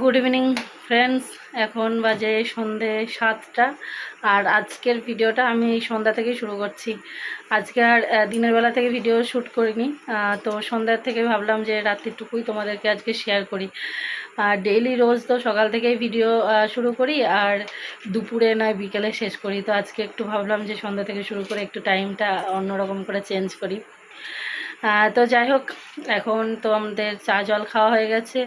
Good evening friends এখন বাজে সন্ধে সাতটা। আর আজকের ভিডিওটা আমি সন্ধ্যা থেকেই শুরু করছি। আজকে আর দিনের বেলা থেকে ভিডিও শ্যুট করিনি। তো সন্ধ্যার থেকে ভাবলাম যে রাত্রিটুকুই তোমাদেরকে আজকে শেয়ার করি। আর ডেইলি রোজ তো সকাল থেকেই ভিডিও শুরু করি। আর দুপুরে নয় বিকেলে শেষ করি। তো আজকে একটু ভাবলাম যে সন্ধ্যা থেকে শুরু করে একটু টাইমটা অন্যরকম করে চেঞ্জ করি। তো যাই হোক, এখন তো আমাদের চা জল খাওয়া হয়ে গেছে।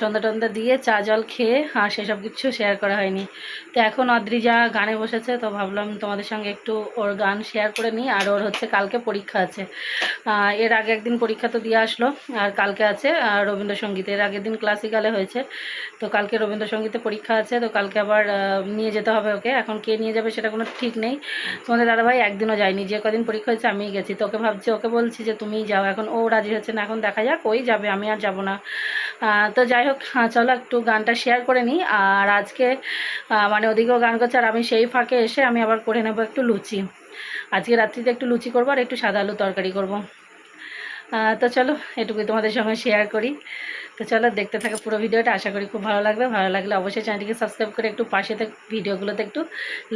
সন্ধ্যা টন্ধা দিয়ে চা জল খেয়ে আর সেসব কিছু শেয়ার করা হয়নি। তো এখন অদ্রিজা গানে বসেছে, তো ভাবলাম তোমাদের সঙ্গে একটু ওর গান শেয়ার করে নিই। আর ওর হচ্ছে কালকে পরীক্ষা আছে। এর আগে একদিন পরীক্ষা তো দিয়ে আসলো, আর কালকে আছে রবীন্দ্রসঙ্গীত। এর আগের দিন ক্লাসিক্যালে হয়েছে, তো কালকে রবীন্দ্রসঙ্গীতে পরীক্ষা আছে, তো কালকে আবার নিয়ে যেতে হবে ওকে। এখন কে নিয়ে যাবে সেটা কোনো ঠিক নেই। তোমাদের দাদাভাই একদিনও যায়নি। যে কদিন পরীক্ষা হয়েছে আমিই গেছি। তো ওকে ভাবছি, ওকে বলছি যে তুমি যাও। এখন ও রাজি হচ্ছে না, এখন দেখা যাক, ওই যাবে, আমি আর যাব না। তো যাই হোক চলো একটু গানটা শেয়ার করে নিই। আর আজকে মানে ওদিকেও গান করছে, আর আমি সেই ফাঁকে এসে আমি আবার করে নেব একটু লুচি। আজকে রাত্রিতে একটু লুচি করব, আর একটু সাদা আলু তরকারি করব। তো চলো, এটুকুই তোমাদের সঙ্গে শেয়ার করি। তো চলো দেখতে থাকো পুরো ভিডিওটা, আশা করি খুব ভালো লাগবে। ভালো লাগলে অবশ্যই চ্যানেলটিকে সাবস্ক্রাইব করে একটু পাশে ভিডিওগুলোতে একটু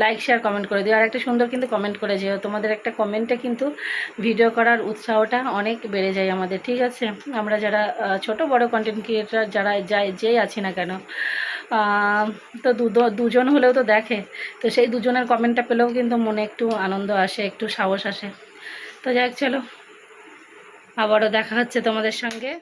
লাইক শেয়ার কমেন্ট করে দিও। আর একটা সুন্দর কিন্তু কমেন্ট করে যেও। তোমাদের একটা কমেন্টে কিন্তু ভিডিও করার উৎসাহটা অনেক বেড়ে যায় আমাদের, ঠিক আছে? আমরা যারা ছোট, বড় কন্টেন্ট ক্রিয়েটার যারা যাই যেই আছি না কেন তো দুজন হলেও তো দেখে। তো সেই দুজনের কমেন্টটা পেলেও কিন্তু মনে একটু আনন্দ আসে, একটু সাহস আসে। তো যাই চলো। আবারও দেখা হচ্ছে তোমাদের সঙ্গে।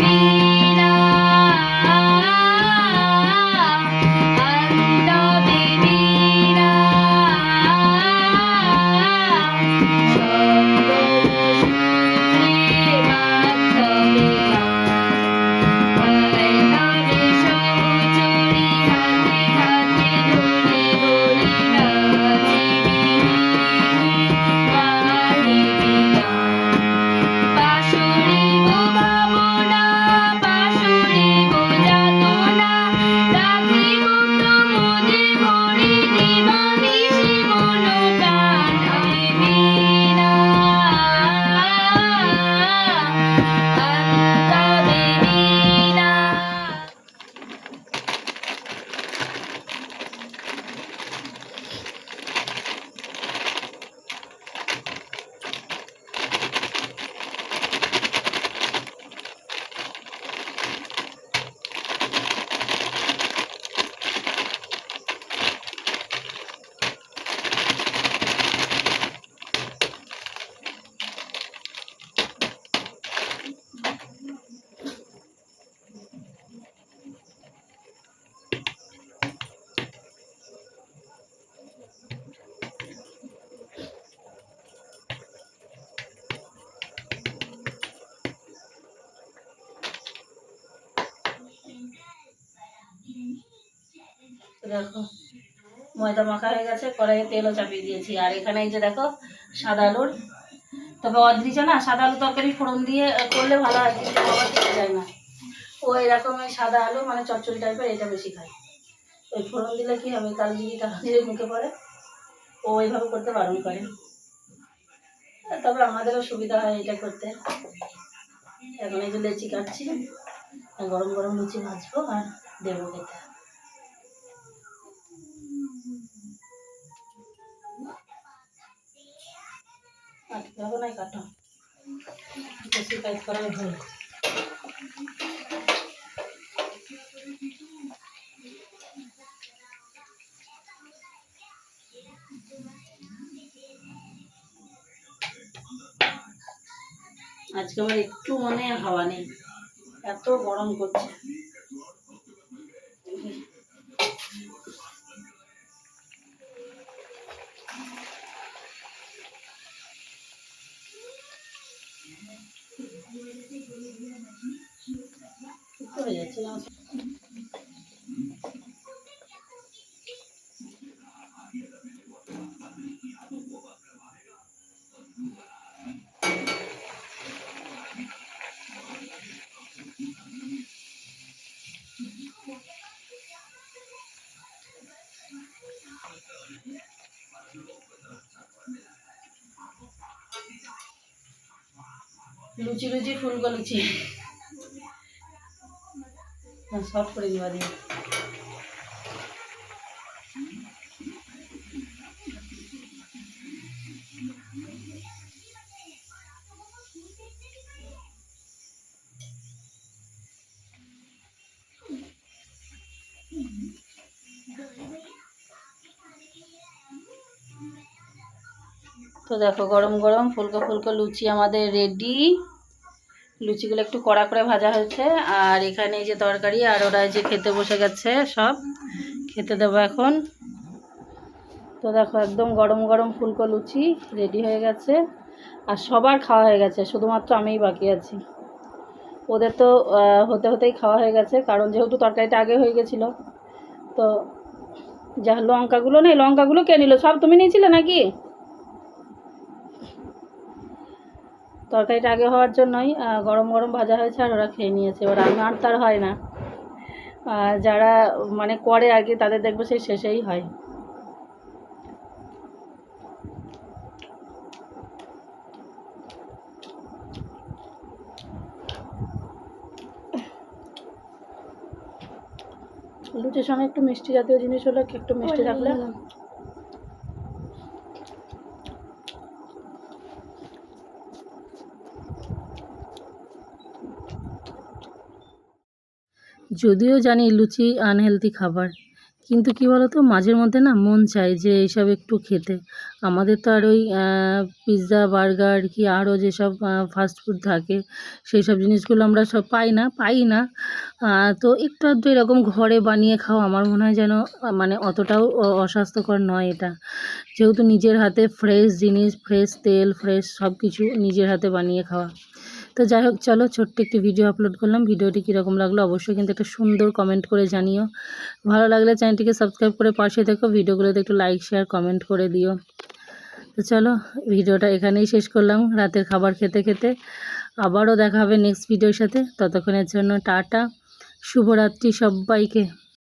Thank you. দেখো। ময়দা মাখা হয়ে গেছে, কড়াইয়ে তেলও চাপিয়ে দিয়েছি। আর এখানে এই যে দেখো, সাদা আলুর। তবে অদ্রিজা না, সাদা আলু তরকারি ফোড়ন দিয়ে করলে ভালো হয়, কিন্তু বাবা খেতে যায় না। ও এরকম ওই সাদা আলু মানে চচ্চড়ি টাইপের, এটা বেশি খায়। ওই ফোড়ন দিলে কি হবে, কাল টাকা যদি মুখে পড়ে, ও ওইভাবে করতে বারণ করে। তবে আমাদেরও সুবিধা হয় এটা করতে। এখন এই যে লেচি কাটছি, গরম গরম লুচি ভাজবো আর দেবো খেতে। নাই কাটো। আজকে আবার একটু মনে হাওয়া নেই। এত গরম করছে। লুচি লুচি ফুলকো লুচি শর্ট করে দিবা দিয়ে তো দেখো গরম গরম ফুলকো ফুলকো লুচি আমাদের রেডি লুচিগুলো একটু কড়া করে ভাজা হয়েছে। আর এখানে যে তরকারি, আর ওরা যে খেতে বসে গেছে সব। খেতে দেবো এখন। তো দেখো, একদম গরম গরম ফুলকো লুচি রেডি হয়ে গেছে। আর সবার খাওয়া হয়ে গেছে, শুধুমাত্র আমিই বাকি আছি। ওদের তো হতে হতেই খাওয়া হয়ে গেছে, কারণ যেহেতু তরকারিটা আগে হয়ে গেছিল। তো যা, লঙ্কাগুলো নেই, লঙ্কাগুলো কে নিল? সব তুমি নিয়েছিলে নাকি? তরকারিটা আগে হওয়ার জন্যই গরম গরম ভাজা হয়েছে আর ওরা খেয়ে নিয়েছে। এবার আমার তার হয় না। আর যারা মানে করে আর কি তাদের দেখব সেই শেষেই হয়। লুচির সঙ্গে একটু মিষ্টি জাতীয় জিনিস হলে একটু মিষ্টি থাকলে যদিও জানি লুচি আনহেলদি খাবার, কিন্তু কি বলতো মাঝের মধ্যে না মন চায় যে এইসব একটু খেতে। আমাদের তো আর ওই পিৎজা বার্গার কি আরও যেসব ফাস্ট ফুড থাকে সেই সব জিনিসগুলো আমরা সব পাই না পাই না। তো একটু আধটু এরকম ঘরে বানিয়ে খাওয়া আমার মনে হয় যেন মানে অতটাও অস্বাস্থ্যকর নয় এটা। যেহেতু নিজের হাতে ফ্রেশ জিনিস ফ্রেশ তেল ফ্রেশ সব কিছু নিজের হাতে বানিয়ে খাওয়া। তো যাই হোক চলো ছোট্ট একটি ভিডিও আপলোড করলাম। ভিডিওটি কীরকম লাগল অবশ্যই কিন্তু একটা সুন্দর কমেন্ট করে জানিও। ভালো লাগলে চ্যানেলটিকে সাবস্ক্রাইব করে পাশে থেকো, ভিডিওগুলোতে একটু লাইক শেয়ার কমেন্ট করে দিও। তো চলো, ভিডিওটা এখানেই শেষ করলাম। রাতের খাবার খেতে খেতে আবারও দেখা হবে নেক্সট ভিডিওর সাথে। ততক্ষণের জন্য টাটা, শুভরাত্রি সবাইকে।